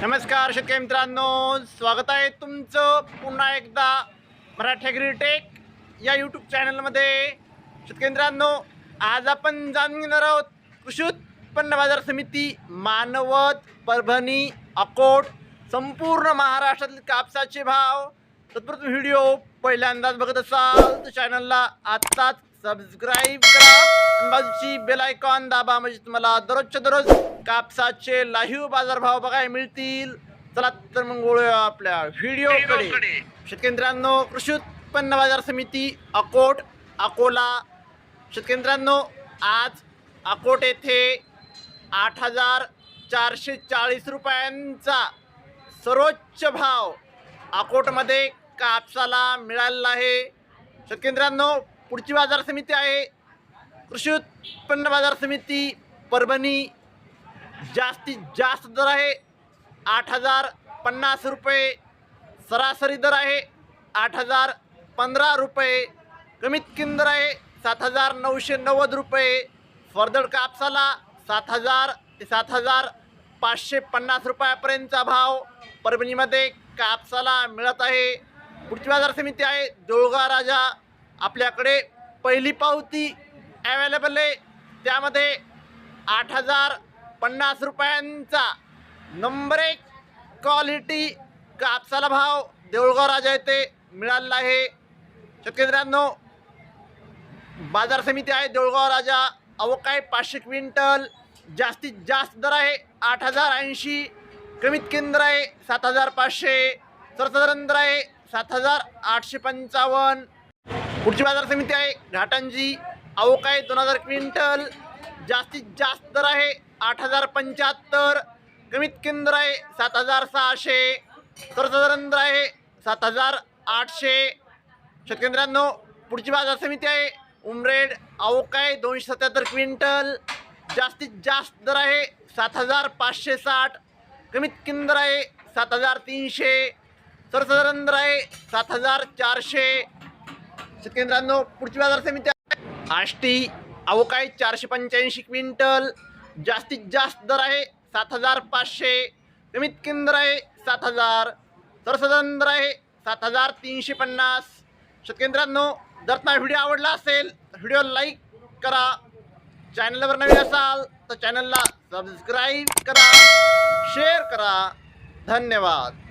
नमस्कार शेतकरी मित्रांनो. स्वागत आहे तुमचं पुन्हा एकदा मराठी ग्रीटेक या यूट्यूब चॅनलमध्ये शेतकरी मित्रांनो आज आपण जाणून घेणार आहोत कृषी उत्पन्न बाजार समिती मानवत परभणी अकोट संपूर्ण महाराष्ट्रातील कापसाचे भाव. तत्पूर्वी व्हिडिओ पहिल्यांदाच बघत असाल तर चॅनलला आत्ताच सबस्क्राईब करा. बाजूची बेल आयकॉन दाबा. म्हणजे तुम्हाला दररोजच्या दररोज कापसाचे लाईव्ह बाजारभाव बघायला मिळतील. चला तर मग वळूया आपल्या व्हिडिओकडे. शेतकरी मित्रांनो कृषी उत्पन्न बाजार समिती अकोट अकोला. शेतकरी मित्रांनो आज अकोट येथे आठ हजार चारशे चाळीस रुपयांचा सर्वोच्च भाव अकोटमध्ये कापसाला मिळालेला आहे. शेतकरी मित्रांनो पुढची बाजार समिती आहे. कृषी उत्पन्न बाजार समिती परभणी जास्तीत जास्त दर आहे. आठ हजार पन्नास रुपये सरासरी दर आहे. आठ हजार पंधरा रुपये कमीत कमी दर आहे. सात हजार नऊशे नव्वद रुपये फरदड कापसाला सात हजार ते सात हजार पाचशे पन्नास रुपयापर्यंतचा भाव परभणीमध्ये कापसाला मिळत आहे. पुढची बाजार समिती आहे. देऊळगा राजा आपल्याकडे पहिली पावती ॲवेलेबल आहे. त्यामध्ये आठ हजार पन्नास रुपयांचा नंबर एक क्वालिटी कापसाला भाव देऊळगाव राजा येथे मिळालेला आहे. शेतकऱ्यांनो बाजार समिती आहे देऊळगाव राजा. अवकाय पाचशे क्विंटल. जास्तीत जास्त दर आहे आठ हजार ऐंशी. कमीत केंद्र आहे सात हजार पाचशे. सर्वसाधारण दर आहे सात हजार आठशे पंचावन्न. पुढची बाजार समिती आहे. घाटांजी आहे. दोन हजार क्विंटल. जास्तीत जास्त दर आहे. आठ हजार पंच्याहत्तर. कमीत कमी दर आहे सात हजार सहाशे. सर्वसाधारण दर आहे सात हजार आठशे. शेतकऱ्यांनो पुढची बाजार समिती आहे. उमरेड अवकाय दोनशे सत्याहत्तर क्विंटल. जास्तीत जास्त दर आहे सात हजार पाचशे साठ. कमीत कमी दर आहे सात हजार तीनशे. सर्वसाधारण दर आहे सात हजार चारशे. शेतकऱ्यांनो पुढची बाजार समिती आष्टी अवकाळी चारशे पंच्याऐंशी क्विंटल जास्तीत जास्त दर आहे सात हजार पाचशे. कमीत केंद्र दर आहे सात हजार. सरसदन दर आहे सात हजार तीनशे पन्नास. शेतकेंद्रांनो जर तुम्हाला व्हिडिओ आवडला असेल व्हिडिओ लाईक करा. चॅनलवर नवीन असाल तर चॅनलला सबस्क्राईब करा शेअर करा. धन्यवाद.